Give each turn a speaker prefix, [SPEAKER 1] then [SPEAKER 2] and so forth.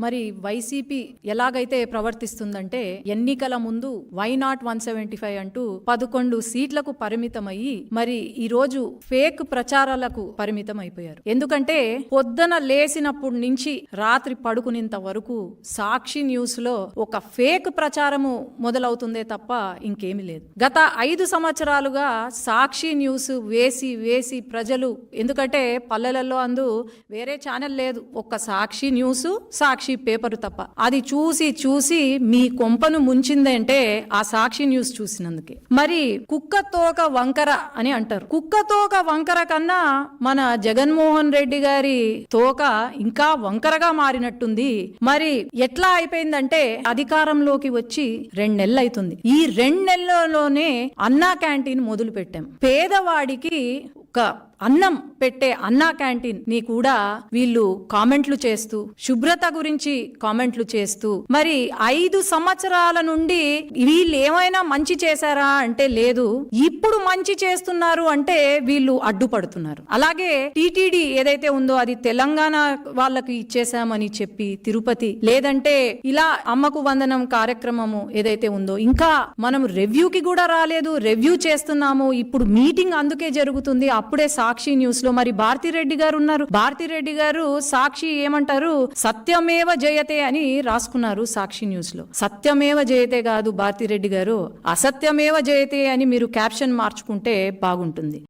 [SPEAKER 1] మరి వైసీపీ ఎలాగైతే ప్రవర్తిస్తుందంటే ఎన్నికల ముందు why not one seventy five అంటూ పదకొండు సీట్లకు పరిమితమయ్యి మరి ఈ రోజు ఫేక్ ప్రచారాలకు పరిమితం అయిపోయారు ఎందుకంటే పొద్దున లేసినప్పటి నుంచి రాత్రి పడుకునేంత వరకు సాక్షి న్యూస్లో ఒక ఫేక్ ప్రచారము మొదలవుతుందే తప్ప ఇంకేమీ లేదు. గత ఐదు సంవత్సరాలుగా సాక్షి న్యూస్ వేసి వేసి ప్రజలు ఎందుకంటే పల్లెలలో అందు వేరే ఛానల్ లేదు ఒక్క Sakshi news news Sakshi paper తప్ప. అది చూసి చూసి మీ కొంపను ముంచిందంటే ఆ సాక్షి న్యూస్ చూసినందుకే. మరి కుక్క తోక వంకర అని అంటారు. కుక్క తోక వంకర కన్నా మన జగన్మోహన్ రెడ్డి గారి తోక ఇంకా వంకరగా మారినట్టుంది. మరి ఎట్లా అయిపోయిందంటే అధికారంలోకి వచ్చి రెండు నెలలు అవుతుంది ఈ రెండు నెలల్లోనే అన్నా క్యాంటీన్ మొదలు పెట్టాం పేదవాడికి ఒక అన్నం పెట్టే అన్నా క్యాంటీన్ని కూడా వీళ్ళు కామెంట్లు చేస్తూ శుభ్రత గురించి కామెంట్లు చేస్తూ మరి ఐదు సంవత్సరాల నుండి వీళ్ళు ఏమైనా మంచి చేశారా అంటే లేదు ఇప్పుడు మంచి చేస్తున్నారు అంటే వీళ్ళు అడ్డుపడుతున్నారు. అలాగే టీటీడీ ఏదైతే ఉందో అది తెలంగాణ వాళ్ళకి ఇచ్చేసామని చెప్పి తిరుపతి లేదంటే ఇలా అమ్మకు వందనం కార్యక్రమము ఏదైతే ఉందో ఇంకా మనం రివ్యూకి కూడా రాలేదు రివ్యూ చేస్తున్నాము ఇప్పుడు మీటింగ్ అందుకే జరుగుతుంది అప్పుడే సాక్షి న్యూస్లో మరి భారతిరెడ్డి గారు ఉన్నారు. భారతిరెడ్డి గారు సాక్షి ఏమంటారు? సత్యమేవ జయతే అని రాసుకున్నారు సాక్షి న్యూస్లో. సత్యమేవ జయతే కాదు భారతిరెడ్డి గారు. అసత్యమేవ జయతే అని మీరు క్యాప్షన్ మార్చుకుంటే బాగుంటుంది.